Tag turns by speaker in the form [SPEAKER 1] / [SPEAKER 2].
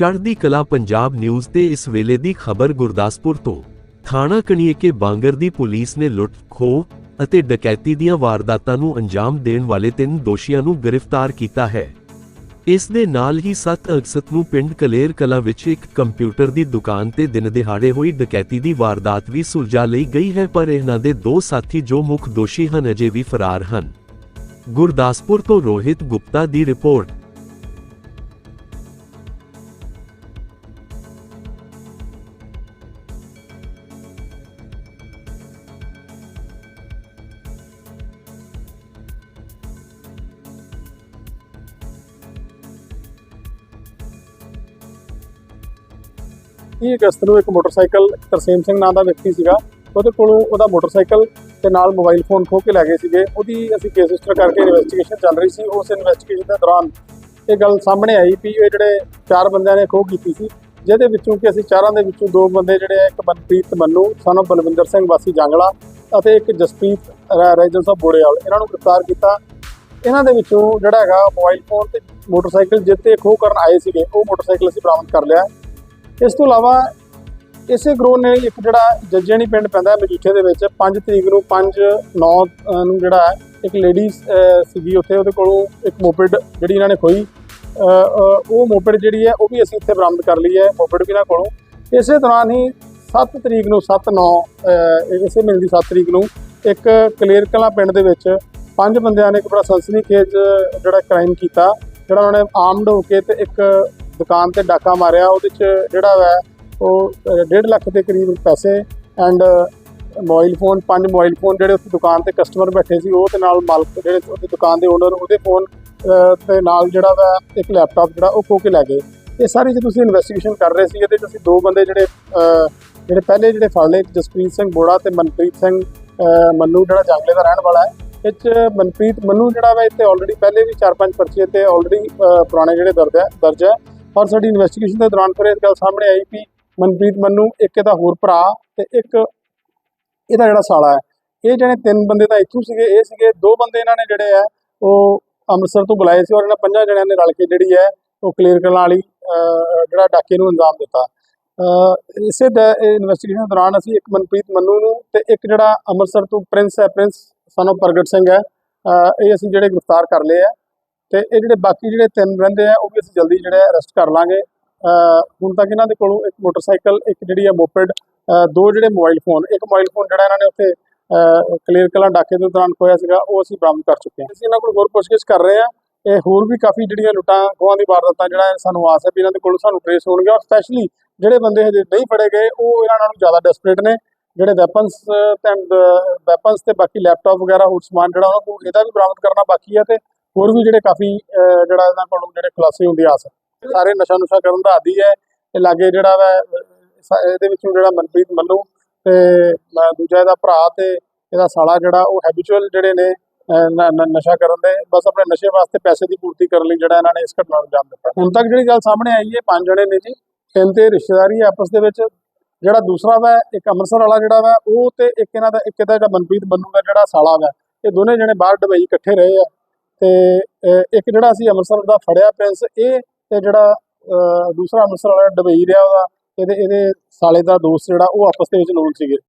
[SPEAKER 1] ਚੜ੍ਹਦੀ ਕਲਾ ਪੰਜਾਬ ਨਿਊਜ਼ ਤੇ ਇਸ ਵੇਲੇ ਦੀ ਖਬਰ ਗੁਰਦਾਸਪੁਰ ਤੋਂ। ਥਾਣਾ ਕਣੀਏਕੇ ਬਾਂਗਰ ਦੀ ਪੁਲਿਸ ਨੇ ਲੁੱਟ, ਖੋਹ ਅਤੇ ਡਕੈਤੀ ਦੀਆਂ ਵਾਰਦਾਤਾਂ ਨੂੰ ਅੰਜਾਮ ਦੇਣ ਵਾਲੇ ਤਿੰਨ ਦੋਸ਼ੀਆਂ ਨੂੰ ਗ੍ਰਿਫਤਾਰ ਕੀਤਾ ਹੈ। ਇਸ ਦੇ ਨਾਲ ਹੀ 7 ਅਗਸਤ ਨੂੰ ਪਿੰਡ ਕਲੇਰ ਕਲਾ ਵਿੱਚ ਇੱਕ ਕੰਪਿਊਟਰ ਦੀ ਦੁਕਾਨ ਤੇ ਦਿਨ ਦਿਹਾੜੇ ਹੋਈ ਡਕੈਤੀ ਦੀ ਵਾਰਦਾਤ ਵੀ ਸੁਲਝਾ ਲਈ ਗਈ ਹੈ, ਪਰ ਇਹਨਾਂ ਦੇ ਦੋ ਸਾਥੀ ਜੋ ਮੁੱਖ ਦੋਸ਼ੀ ਹਨ ਅਜੇ ਵੀ ਫਰਾਰ ਹਨ। ਗੁਰਦਾਸਪੁਰ ਤੋਂ ਰੋਹਿਤ ਗੁਪਤਾ ਦੀ ਰਿਪੋਰਟ।
[SPEAKER 2] ਇਹ ਅਗਸਤ ਨੂੰ ਇੱਕ ਮੋਟਰਸਾਈਕਲ ਤਰਸੇਮ ਸਿੰਘ ਨਾਂ ਦਾ ਵਿਅਕਤੀ ਸੀਗਾ, ਉਹਦੇ ਕੋਲੋਂ ਉਹਦਾ ਮੋਟਰਸਾਈਕਲ ਤੇ ਨਾਲ ਮੋਬਾਈਲ ਫੋਨ ਖੋਹ ਕੇ ਲੈ ਗਏ ਸੀਗੇ। ਉਹਦੀ ਅਸੀਂ ਕੇਸ ਰਜਿਸਟਰ ਕਰਕੇ ਇਨਵੈਸਟੀਗੇਸ਼ਨ ਚੱਲ ਰਹੀ ਸੀ। ਉਸ ਇਨਵੈਸਟੀਗੇਸ਼ਨ ਦੇ ਦੌਰਾਨ ਇਹ ਗੱਲ ਸਾਹਮਣੇ ਆਈ ਵੀ ਇਹ ਜਿਹੜੇ ਚਾਰ ਬੰਦਿਆਂ ਨੇ ਖੋਹ ਕੀਤੀ ਸੀ, ਜਿਹਦੇ ਵਿੱਚੋਂ ਕਿ ਅਸੀਂ ਚਾਰਾਂ ਦੇ ਵਿੱਚੋਂ ਦੋ ਬੰਦੇ ਜਿਹੜੇ ਆ, ਇੱਕ ਮਨਪ੍ਰੀਤ ਮੰਨੂ ਸਾਨੂੰ ਬਲਵਿੰਦਰ ਸਿੰਘ ਵਾਸੀ ਜਾਂਗਲਾ ਅਤੇ ਇੱਕ ਜਸਪ੍ਰੀਤ ਰੈਜਨ ਸਾਹਿਬ ਬੋੜੇਵਾਲ, ਇਹਨਾਂ ਨੂੰ ਗ੍ਰਿਫਤਾਰ ਕੀਤਾ। ਇਹਨਾਂ ਦੇ ਵਿੱਚੋਂ ਜਿਹੜਾ ਹੈਗਾ, ਮੋਬਾਈਲ ਫੋਨ ਤੇ ਮੋਟਰਸਾਈਕਲ ਜਿੱਤੇ ਖੋਹ ਕਰਨ ਆਏ ਸੀਗੇ। ਉਹ ਮੋਟਰਸਾਈਕਲ ਅਸੀਂ ਬਰਾਮਦ ਕਰ ਲਿਆ। ਇਸ ਤੋਂ ਇਲਾਵਾ ਇਸੇ ਗਰੋਹ ਨੇ ਇੱਕ ਜਿਹੜਾ ਜੱਜਣੀ ਪਿੰਡ ਪੈਂਦਾ ਮਜੀਠੇ ਦੇ ਵਿੱਚ 5 ਤਰੀਕ ਨੂੰ 5 9 ਨੂੰ ਜਿਹੜਾ ਇੱਕ ਲੇਡੀ ਸੀਗੀ ਉੱਥੇ, ਉਹਦੇ ਕੋਲੋਂ ਇੱਕ ਮੋਪਿਡ ਜਿਹੜੀ ਇਹਨਾਂ ਨੇ ਖੋਈ। ਉਹ ਮੋਪਿਡ ਜਿਹੜੀ ਹੈ, ਉਹ ਵੀ ਅਸੀਂ ਇੱਥੇ ਬਰਾਮਦ ਕਰ ਲਈ ਹੈ, ਮੋਪਿਡ ਵੀ ਇਹਨਾਂ ਕੋਲੋਂ। ਇਸੇ ਦੌਰਾਨ ਹੀ 7 ਤਰੀਕ ਨੂੰ 7 9 ਇਸੇ ਮਹੀਨੇ ਦੀ 7 ਤਰੀਕ ਨੂੰ ਇੱਕ ਕਲੇਰ ਕਲਾ ਪਿੰਡ ਦੇ ਵਿੱਚ ਪੰਜ ਬੰਦਿਆਂ ਨੇ ਇੱਕ ਬੜਾ ਸਨਸਨੀਖੇਜ਼ ਜਿਹੜਾ ਕ੍ਰਾਈਮ ਕੀਤਾ, ਜਿਹੜਾ ਉਹਨਾਂ ਨੇ ਆਰਮਡ ਹੋ ਕੇ ਤੇ ਇੱਕ ਦੁਕਾਨ ਤੇ ਡਾਕਾ ਮਾਰਿਆ, ਉਹਦੇ ਚ ਜਿਹੜਾ ਹੈ ਉਹ 1.5 ਲੱਖ ਦੇ ਕਰੀਬ ਪੈਸੇ ਐਂਡ ਮੋਬਾਈਲ ਫੋਨ ਪੰਜ ਮੋਬਾਈਲ ਫੋਨ ਜਿਹੜੇ ਉਸ ਦੁਕਾਨ ਤੇ ਕਸਟਮਰ ਬੈਠੇ ਸੀ, ਉਹ ਤੇ ਨਾਲ ਮਾਲਕ ਜਿਹੜੇ ਉਹਦੀ ਦੁਕਾਨ ਦੇ ਓਨਰ ਉਹਦੇ ਫੋਨ ਤੇ ਨਾਲ ਜਿਹੜਾ ਵਾ, ਇੱਕ ਲੈਪਟਾਪ ਜਿਹੜਾ, ਉਹ ਖੋ ਕੇ ਲੈ ਗਏ। ਇਹ ਸਾਰੀ ਜੇ ਤੁਸੀਂ ਇਨਵੈਸਟੀਗੇਸ਼ਨ ਕਰ ਰਹੇ ਸੀ ਇਹਦੇ ਚ ਅਸੀਂ ਦੋ ਬੰਦੇ ਜਿਹੜੇ ਜਿਹੜੇ ਪਹਿਲੇ ਜਿਹੜੇ ਫੜ ਲਏ ਜਸਪ੍ਰੀਤ ਸਿੰਘ ਬੋੜਾ ਤੇ ਮਨਪ੍ਰੀਤ ਸਿੰਘ ਮੰਨੂ ਜਿਹੜਾ ਜਾਂਗਲੇ ਦਾ ਰਹਿਣ ਵਾਲਾ ਹੈ। ਇਹ 'ਚ ਮਨਪ੍ਰੀਤ, ਮੰਨੂ ਜਿਹੜਾ ਵਾ, ਇੱਥੇ ਆਲਰੇਡੀ ਪਹਿਲੇ ਵੀ 4-5 ਪਰਚੇ ਤੇ ਆਲਰੇਡੀ ਪੁਰਾਣੇ ਜਿਹੜੇ ਦਰਜ ਹੈ ਦਰਜ ਹੈ। ਔਰ ਸਾਡੀ ਇਨਵੈਸਟੀਗੇਸ਼ਨ ਦੇ ਦੌਰਾਨ ਫਿਰ ਇਹ ਗੱਲ ਸਾਹਮਣੇ ਆਈ ਕਿ ਮਨਪ੍ਰੀਤ ਮੰਨੂ ਇੱਕ ਇਹਦਾ ਹੋਰ ਭਰਾ ਤੇ ਇੱਕ ਇਹਦਾ ਜਿਹੜਾ ਸਾਲਾ ਹੈ। ਇਹ ਜਿਹੜੇ ਤਿੰਨ ਬੰਦੇ ਤਾਂ ਇੱਥੋਂ ਸੀਗੇ, ਇਹ ਸੀਗੇ, ਦੋ ਬੰਦੇ ਇਹਨਾਂ ਨੇ ਜਿਹੜੇ ਆ ਉਹ ਅੰਮ੍ਰਿਤਸਰ ਤੋਂ ਬੁਲਾਏ ਸੀ ਔਰ ਇਹਨਾਂ ਪੰਜਾਂ ਜਣਿਆਂ ਨੇ ਰਲ ਕੇ ਜਿਹੜੀ ਹੈ, ਉਹ ਕਲੀਅਰ ਕਰਨ ਵਾਲੀ ਜਿਹੜਾ ਡਾਕੇ ਨੂੰ ਅੰਜਾਮ ਦਿੱਤਾ। ਇਸੇ ਇਸੇ ਇਨਵੈਸਟੀਗੇਸ਼ਨ ਦੌਰਾਨ ਅਸੀਂ ਇੱਕ ਮਨਪ੍ਰੀਤ ਮੰਨੂ ਨੂੰ ਤੇ ਇੱਕ ਜਿਹੜਾ ਅੰਮ੍ਰਿਤਸਰ ਤੋਂ ਪ੍ਰਿੰਸ ਹੈ, ਪ੍ਰਿੰਸ ਸਾਨੂੰ ਪ੍ਰਗਟ ਸਿੰਘ ਹੈ। ਇਹ ਅਸੀਂ ਜਿਹੜੇ ਗ੍ਰਿਫਤਾਰ ਕਰ ਲਏ ਆ ਤੇ ਇਹ ਜਿਹੜੇ ਬਾਕੀ ਜਿਹੜੇ ਤਿੰਨ ਰਹਿੰਦੇ ਆ, ਉਹ ਵੀ ਅਸੀਂ ਜਲਦੀ ਜਿਹੜੇ ਅਰੈਸਟ ਕਰ ਲਾਂਗੇ। ਹੁਣ ਤੱਕ ਇਹਨਾਂ ਦੇ ਕੋਲੋਂ ਇੱਕ ਮੋਟਰਸਾਈਕਲ, ਇੱਕ ਜਿਹੜੀ ਆ ਮੋਪਿਡ ਦੋ ਜਿਹੜੇ ਮੋਬਾਈਲ ਫੋਨ ਇੱਕ ਮੋਬਾਈਲ ਫੋਨ ਜਿਹੜਾ ਇਹਨਾਂ ਨੇ ਉੱਥੇ ਕਲੀਅਰ ਕਲਾਂ ਡਾਕੇ ਦੇ ਦੌਰਾਨ ਖੋਇਆ ਸੀਗਾ, ਉਹ ਅਸੀਂ ਬਰਾਮਦ ਕਰ ਚੁੱਕੇ ਹਾਂ। ਅਸੀਂ ਇਹਨਾਂ ਕੋਲ ਹੋਰ ਪੁੱਛਗਿੱਛ ਕਰ ਰਹੇ ਹਾਂ। ਇਹ ਹੋਰ ਵੀ ਕਾਫੀ ਜਿਹੜੀਆਂ ਲੁੱਟਾਂ ਖੋਹਾਂ ਦੀ ਵਾਰਦਾਤਾਂ ਜਿਹੜਾ ਸਾਨੂੰ ਆਸ ਹੈ ਵੀ ਇਹਨਾਂ ਦੇ ਕੋਲ ਸਾਨੂੰ ਟ੍ਰੇਸ ਹੋਣਗੇ ਔਰ ਸਪੈਸ਼ਲੀ ਜਿਹੜੇ ਬੰਦੇ ਹਜੇ ਨਹੀਂ ਫੜੇ ਗਏ, ਉਹ ਇਹਨਾਂ ਨਾਲੋਂ ਜ਼ਿਆਦਾ ਡੈਸਪਰੇਟ ਨੇ। ਜਿਹੜੇ ਵੈਪਨਸ ਤੇ ਵੈਪਨਸ ਤੇ ਬਾਕੀ ਲੈਪਟਾਪ ਵਗੈਰਾ ਹੋਰ ਸਮਾਨ ਜਿਹੜਾ ਉਹਨਾਂ ਕੋਲ, ਇਹਦਾ ਵੀ ਬਰਾਮਦ ਕਰਨਾ ਬਾਕੀ ਹੈ ਤੇ ਹੋਰ ਵੀ ਜਿਹੜੇ ਕਾਫੀ ਅਹ, ਜਿਹੜਾ ਇਹਨਾਂ ਕੋਲੋਂ ਜਿਹੜੇ ਖੁਲਾਸੇ ਹੁੰਦੇ ਆਸ। ਸਾਰੇ ਨਸ਼ਾ ਨੁਸ਼ਾ ਕਰਨ ਦਾ ਆਦੀ ਹੈ ਤੇ ਲਾਗੇ ਜਿਹੜਾ ਵਾ ਇਹਦੇ ਵਿੱਚੋਂ ਜਿਹੜਾ ਮਨਪ੍ਰੀਤ ਮੰਨੂ ਤੇ ਦੂਜਾ ਇਹਦਾ ਭਰਾ ਤੇ ਇਹਦਾ ਸਾਲਾ ਜਿਹੜਾ ਉਹ ਹੈਬਿਚੁਅਲ ਜਿਹੜੇ ਨੇ ਨਸ਼ਾ ਕਰਨ ਦੇ ਬਸ ਆਪਣੇ ਨਸ਼ੇ ਵਾਸਤੇ ਪੈਸੇ ਦੀ ਪੂਰਤੀ ਕਰਨ ਲਈ ਜਿਹੜਾ ਇਹਨਾਂ ਨੇ ਇਸ ਘਟਨਾ ਨੂੰ ਜਾਣ ਦਿੱਤਾ। ਹੁਣ ਤੱਕ ਜਿਹੜੀ ਗੱਲ ਸਾਹਮਣੇ ਆਈ ਹੈ ਪੰਜ ਜਣੇ ਨੇ ਜੀ ਤਿੰਨ ਤੇ ਰਿਸ਼ਤੇਦਾਰੀ ਹੈ ਆਪਸ ਦੇ ਵਿੱਚ ਜਿਹੜਾ ਦੂਸਰਾ ਵਾ ਇੱਕ ਅੰਮ੍ਰਿਤਸਰ ਵਾਲਾ ਜਿਹੜਾ ਵਾ ਉਹ ਤੇ ਇੱਕ ਇਹਨਾਂ ਦਾ ਇੱਕ ਇਹਦਾ ਜਿਹੜਾ ਮਨਪ੍ਰੀਤ ਮੰਨੂ ਦਾ ਜਿਹੜਾ ਸਾਲਾ ਵਾ ਇਹ ਦੋਨੇ ਜਣੇ ਬਾਹਰ ਦੁਬਈ ਇਕੱਠੇ ਰਹੇ ਆ। ਤੇ ਇੱਕ ਜਿਹੜਾ ਅਸੀਂ ਅੰਮ੍ਰਿਤਸਰ ਦਾ ਫੜਿਆ ਪ੍ਰਿੰਸ ਇਹ ਤੇ ਜਿਹੜਾ ਅਹ, ਦੂਸਰਾ ਅੰਮ੍ਰਿਤਸਰ ਵਾਲਾ ਡਬਈ ਰਿਹਾ ਉਹਦਾ ਇਹਦੇ ਇਹਦੇ ਸਾਲੇ ਦਾ ਦੋਸਤ ਜਿਹੜਾ ਉਹ ਆਪਸ ਦੇ ਵਿੱਚ ਲੋਨ ਸੀਗੇ।